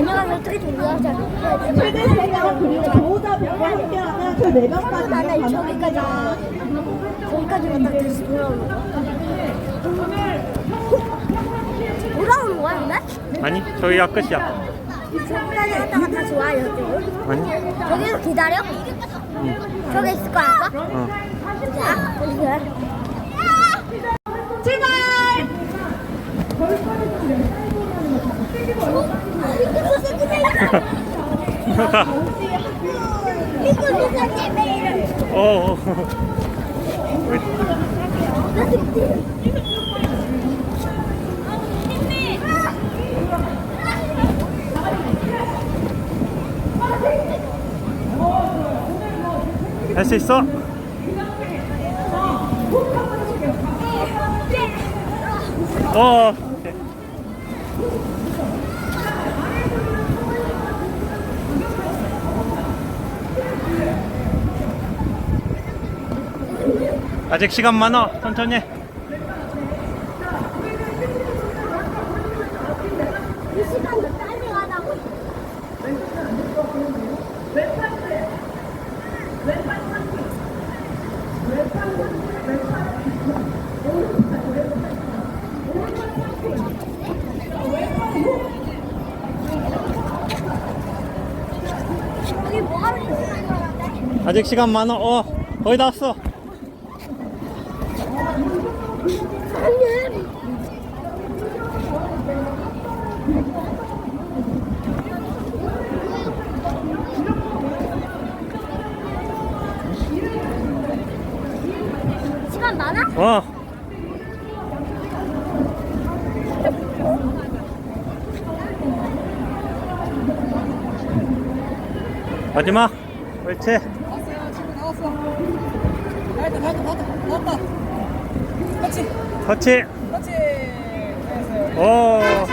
안녕하세요. 어떻게 들어가자. 최대 세명 그리고 보호자분과 함께하면 그네 명까지 나는 가능합니다. 저기까지 저기까지 갔다 다시 돌아오는 거야. 돌아오는 거야, 근데? 아니 저기가 끝이야 저기까지 갔다가 다시 와, 여기. 아니 저기서 기다려? 응. 저기 있을 거야, 아빠? 어. 자, 보세요. 출발! 이거 누가 내 이름? 어. 할 수 있어? 어. 아직 시간 많아. 천천히. 아직 시간 많아. 어. 거의 다 왔어. 시간 많아? 어. 마지막. 옳지. 지금 나왔어. 나왔다, 나왔다, 나왔다, 나왔다. 터치. 그렇지. 잘했어요. 오.